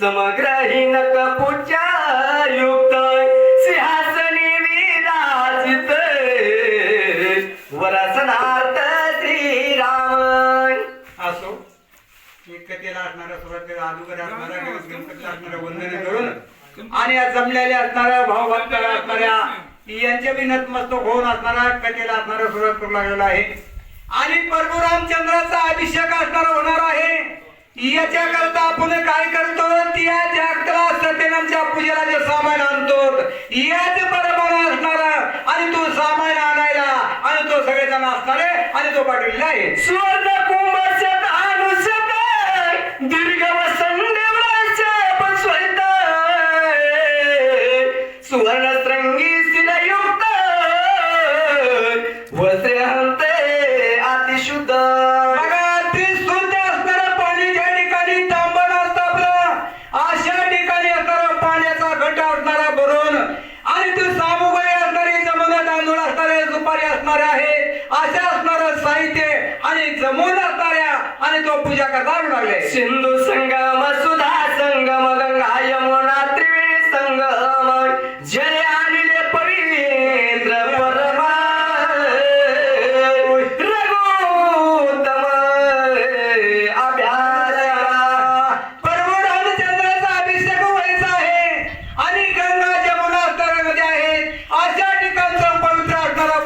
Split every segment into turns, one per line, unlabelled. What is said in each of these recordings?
समग्रही नकपुच्या युक्त सिंहासनी विराजित वरसनार्थ श्रीराम असो. एकतेला असणारा सुरुवातीला अगोदर असणाऱ्या गणपतीला असणाऱ्या वंदने करून आणि या जमलेल्या असणाऱ्या भावभक्ताला असणाऱ्या यांच्या विनतमस्तक होऊन असणारा कथेला असणारा सुरुवात करू लागलेला आहे. आणि परभू रामचंद्राचा अभिषेक असणारा होणार आहे. याच्याकरता आपण काय करतो? याच परमाणा असणार आणि तो सामान आणायला आणि तो सगळेजण असणार आहे आणि तो पाठवलेला आहे
सुवर्ण कुंभ अनुष्यत दीर्घ सुवर्ण
साहित्य आणि जमून असणाऱ्या आणि तो पूजा करता लागले
सिंधू संगम संगम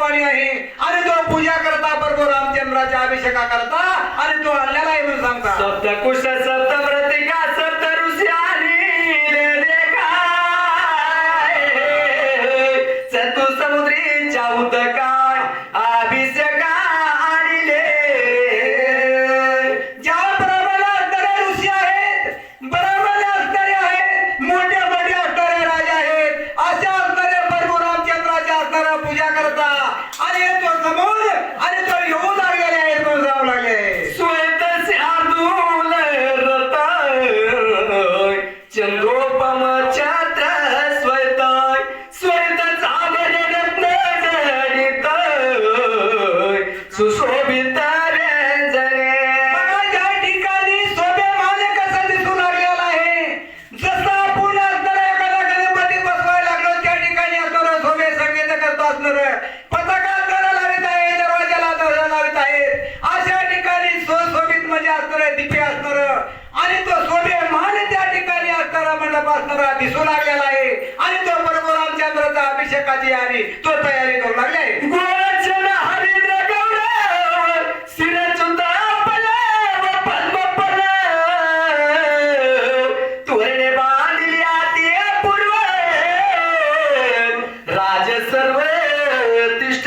पाणी आहे. आणि तो पूजा करता प्रभू रामचंद्राच्या अभिषेका करता आणि तो आहे म्हणून सांगता.
सप्तकुश सप्त ऋषी आलेले देखाय चतुसमुद्रीच्या उदकाय
असणारा दिसू लागलेला आहे. आणि तो परमराम चंद्राचा अभिषेकाची आणि तो तयारी करू लागले आहे.
सर्व
तिष्ठ